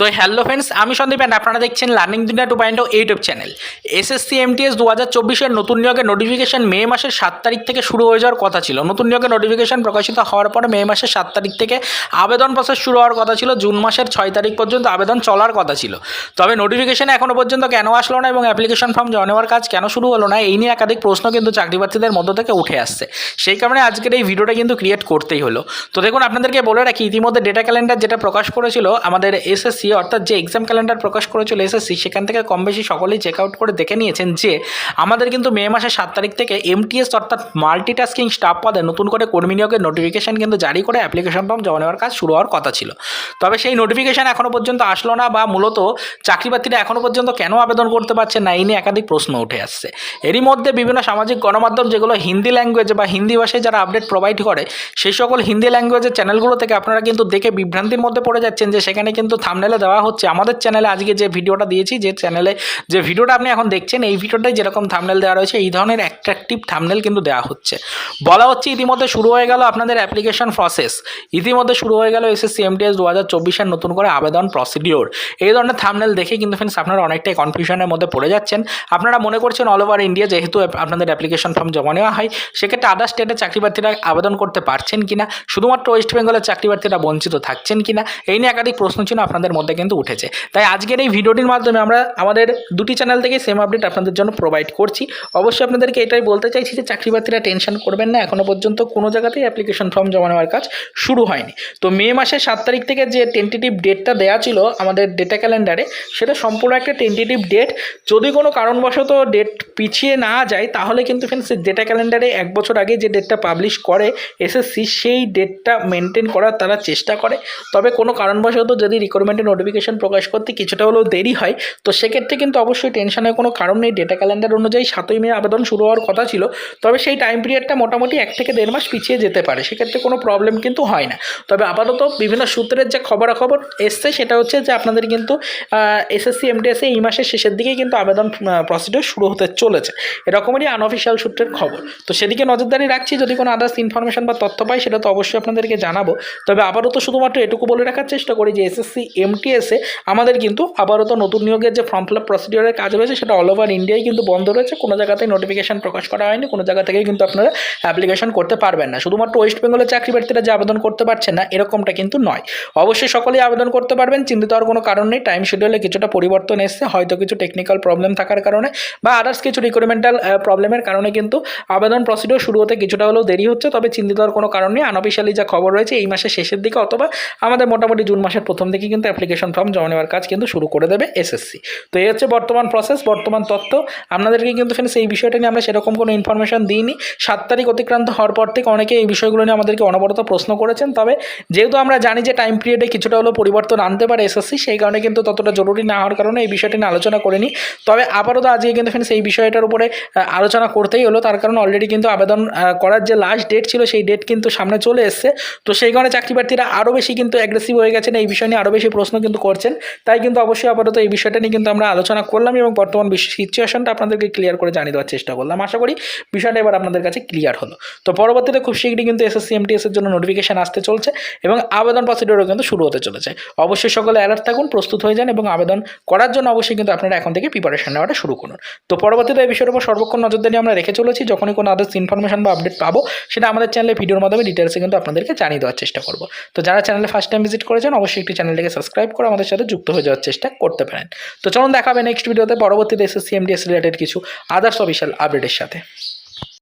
তো hello friends আমি Sandeep and আপনারা দেখছেন learning Duniya two point YouTube channel SSC MTS দু হাজার চব্বিশের নতুন নিয়োগের নোটিফিকেশন মে মাসের সাত তারিখ থেকে শুরু হয়ে যাওয়ার কথা ছিল। নতুন নিয়োগের নোটিফিকেশন প্রকাশিত হওয়ার পর মে মাসের সাত তারিখ থেকে আবেদন প্রসেস শুরু হওয়ার কথা ছিল। জুন মাসের ছয় তারিখ পর্যন্ত আবেদন চলার কথা ছিল। তবে নোটিফিকেশন এখনও পর্যন্ত কেন আসলো না এবং অ্যাপ্লিকেশন ফর্ম জমা নেওয়ার কাজ কেন শুরু হলো না, এই নিয়ে একাধিক প্রশ্ন কিন্তু চাকরি প্রার্থীদের মধ্য থেকে উঠে আসছে। সেই কারণে আজকের এই ভিডিওটা কিন্তু ক্রিয়েট করতেই হলো। তো দেখুন, আপনাদেরকে বলে রাখি, ইতিমধ্যে ডেটা ক্যালেন্ডার যেটা প্রকাশ করেছিল আমাদের এসএসসি অর্থাৎ যে এক্সাম ক্যালেন্ডার প্রকাশ করে চলে এসেছি, সেখান থেকে কম বেশি সকলেই চেক আউট করে দেখে নিয়েছেন যে, আমাদের কিন্তু মে মাসের সাত তারিখ থেকে এমটিএস অর্থাৎ মাল্টিটাস্কিং স্টাফ পদে নতুন করে কর্মী নিয়োগের নোটিফিকেশান কিন্তু জারি করে অ্যাপ্লিকেশন ফর্ম জমা নেওয়ার কাজ শুরু হওয়ার কথা ছিল। তবে সেই নোটিফিকেশন এখনও পর্যন্ত আসলো না বা মূলত চাকরি প্রার্থীরা এখনও পর্যন্ত কেন আবেদন করতে পারছে না, এই নিয়ে একাধিক প্রশ্ন উঠে আসছে। এরই মধ্যে বিভিন্ন সামাজিক গণমাধ্যম যেগুলো হিন্দি ল্যাঙ্গুয়েজে বা হিন্দি ভাষায় যারা আপডেট প্রোভাইড করে, সেই সকল হিন্দি ল্যাঙ্গুয়েজের চ্যানেলগুলো থেকে আপনারা কিন্তু দেখে বিভ্রান্তির মধ্যে পড়ে যাচ্ছেন যে, সেখানে কিন্তু থামনেলে দেওয়া হচ্ছে। আমাদের চ্যানেলে আজকে যে ভিডিওটা দিয়েছি, যে চ্যানেলে যে ভিডিওটা আপনি এখন দেখছেন, এই ভিডিওটাই যেরকম থামনেল দেওয়া রয়েছে, এই ধরনের অ্যাট্রাকটিভ থামনেল কিন্তু দেওয়া হচ্ছে। বলা হচ্ছে ইতিমধ্যে শুরু হয়ে গেল আপনাদের অ্যাপ্লিকেশন প্রসেস ইতিমধ্যে শুরু হয়ে গেল এসএসসি এমটিএস দু হাজার চব্বিশের নতুন করে আবেদন প্রসিডিওর এই ধরনের থামনেল দেখে কিন্তু ফ্রেন্ডস আপনারা অনেকটাই কনফিউশনের মধ্যে পড়ে যাচ্ছেন। আপনারা মনে করছেন অল ওভার ইন্ডিয়া যেহেতু আপনাদের অ্যাপ্লিকেশন ফর্ম জমা নেওয়া হয়, সেক্ষেত্রে আদার স্টেটের চাকরি প্রার্থীরা আবেদন করতে পারছেন কিনা? শুধুমাত্র ওয়েস্ট বেঙ্গলের চাকরি প্রার্থীরা বঞ্চিত থাকছেন কিনা? এই নিয়ে একাধিক প্রশ্ন ছিল আপনাদের মধ্যে কিন্তু উঠেছে। তাই আজকের এই ভিডিওটির মাধ্যমে আমরা আমাদের দুটি চ্যানেল থেকে সেম আপডেট আপনাদের জন্য প্রোভাইড করছি। অবশ্যই আপনাদেরকে এটাই বলতে চাইছি যে চাকরি প্রার্থীরা টেনশন করবেন না এখনও পর্যন্ত কোনো জায়গাতেই অ্যাপ্লিকেশন ফর্ম জমা নেওয়ার কাজ শুরু হয়নি। তো মে মাসের সাত তারিখ থেকে যে টেন্টেটিভ ডেটটা দেওয়া ছিল আমাদের ডেটা ক্যালেন্ডারে সেটা সম্পূর্ণ একটা টেন্টেটিভ ডেট যদি কোনো কারণবশত ডেট পিছিয়ে না যায়, তাহলে কিন্তু ফ্রেন্ডস ডেটা ক্যালেন্ডারে এক বছর আগে যে ডেটটা পাবলিশ করে এসএসসি, সেই ডেটটা মেনটেন করার তারা চেষ্টা করে। তবে কোনো কারণবশত যদি রিকোয়ারমেন্টের নোটিফিকেশন প্রকাশ করতে কিছুটা হলেও দেরি হয়। তো সেক্ষেত্রে কিন্তু অবশ্যই টেনশনের কোনো কারণ নেই। ডেটা ক্যালেন্ডার অনুযায়ী সাতই মে আবেদন শুরু হওয়ার কথা ছিল। তবে সেই টাইম পিরিয়ডটা মোটামুটি এক থেকে দেড় মাস পিছিয়ে যেতে পারে। সেক্ষেত্রে কোনো প্রবলেম কিন্তু হয় না। তবে আপাতত বিভিন্ন সূত্রের যে খবরাখবর এসছে সেটা হচ্ছে যে আপনাদের কিন্তু এসএসসি এমটিএসে এই মাসের শেষের দিকেই কিন্তু আবেদন প্রসিডিওর শুরু হতে চলেছে। এরকমই আনঅফিসিয়াল সূত্রের খবর। তো সেদিকে নজরদারি রাখছি। যদি কোনো আদার্স ইনফরমেশন বা তথ্য পাই, সেটা তো অবশ্যই আপনাদেরকে জানাব। তবে আপাতত শুধুমাত্র এটুকু বলে রাখার চেষ্টা করি যে এসএসসি এমটিএসে আমাদের কিন্তু আবারও তো নতুন নিয়োগের যে ফর্ম ফিল আপ প্রসিডিওরের কাজ রয়েছে, সেটা অল ওভার ইন্ডিয়ায় কিন্তু বন্ধ রয়েছে। কোনো জায়গাতেই নোটিফিকেশন প্রকাশ করা হয়নি, কোনো জায়গা থেকেই কিন্তু আপনারা অ্যাপ্লিকেশন করতে পারবেন না। শুধুমাত্র ওয়েস্ট বেঙ্গলের চাকরি প্রার্থীরা যে আবেদন করতে পারছেন না, এরকমটা কিন্তু নয়। অবশ্যই সকলেই আবেদন করতে পারবেন, চিন্তিত হওয়ার কোনো কারণ নেই। টাইম শিডিউলে কিছুটা পরিবর্তন এসছে, হয়তো কিছু টেকনিক্যাল প্রবলেম থাকার কারণে বা আদার্স কিছু রিক্রুটমেন্টাল প্রবলেমের কারণে কিন্তু আবেদন প্রসিডিওর শুরু হতে কিছুটা হলেও দেরি হচ্ছে। তবে চিন্তিত হওয়ার কোনো কারণ নেই। আনঅফিসিয়ালি যা খবর রয়েছে, এই মাসের শেষের দিকে অথবা আমাদের মোটামুটি জুন মাসের প্রথম দিকে কিন্তু অ্যাপ্লিকেশন ফর্ম জমা নেওয়ার কাজ কিন্তু শুরু করে দেবে এসএসসি তো এই হচ্ছে বর্তমান প্রসেস বর্তমান তথ্য আপনাদেরকে কিন্তু ফ্রেন্ডস এই বিষয়টা নিয়ে আমরা সেরকম কোনো ইনফরমেশন দিইনি। সাত তারিখ অতিক্রান্ত হওয়ার পর থেকে অনেকে এই বিষয়গুলো নিয়ে আমাদেরকে অনবরত প্রশ্ন করেছেন। তবে যেহেতু আমরা জানি যে টাইম পিরিয়ডে কিছুটা হলেও পরিবর্তন আনতে পারে এসএসসি সেই কারণে কিন্তু ততটা জরুরি না হওয়ার কারণে এই বিষয়টি নিয়ে আলোচনা করিনি। তবে আপাতত আজকে কিন্তু ফ্রেন্ডস এই বিষয়টার উপরে আলোচনা করতেই হলো। তার কারণ অলরেডি কিন্তু আবেদন করার যে লাস্ট ডেট ছিল, সেই ডেট কিন্তু সামনে চলে এসছে। তো সেই কারণে চাকরি প্রার্থীরা আরও বেশি কিন্তু অ্যাগ্রেসিভ হয়ে গেছেন। এই বিষয় নিয়ে আরও বেশি প্রশ্ন কিন্তু করছেন। তাই কিন্তু অবশ্যই আপাতত এই বিষয়টা নিয়ে কিন্তু আমরা আলোচনা করলাম এবং বর্তমান সিচুয়েশনটা আপনাদেরকে ক্লিয়ার করে জানিয়ে দেওয়ার চেষ্টা করলাম। আশা করি বিষয়টা এবার আপনাদের কাছে ক্লিয়ার হলো। তো পরবর্তীতে খুব শীঘ্রই কিন্তু এসএসসি এমটিএস এর জন্য নোটিফিকেশন আসতে চলছে এবং আবেদন প্রসিডিওরও কিন্তু শুরু হতে চলেছে। অবশ্যই সকলে অ্যালার্ট থাকুন, প্রস্তুত হয়ে যান এবং আবেদন করার জন্য অবশ্যই কিন্তু আপনারা এখন থেকে প্রিপারেশন নেওয়াটা শুরু করুন। তো পরবর্তীতে এই বিষয়ের উপর সর্বক্ষণ নজরদারি আমরা রেখে চলেছি। যখনই কোনো আদার্স ইনফরমেশন বা আপডেট পাবো, সেটা আমাদের চ্যানেলে ভিডিওর মাধ্যমে ডিটেলসে কিন্তু আপনাদেরকে জানিয়ে দেওয়ার চেষ্টা করব। তো যারা চ্যানেলে ফার্স্ট টাইম ভিজিট করেছেন, অবশ্যই একটি চ্যানেলটিকে সাবস্ক্রাইব করে আমাদের সাথে যুক্ত হয়ে যাওয়ার চেষ্টা করতে পারেন। তো চলুন দেখাবে নেক্সট ভিডিওতে পরবর্তীতে এসএসসি এমডিএস রিলেটেড কিছু আদার্স অফিসিয়াল আপডেটের সাথে।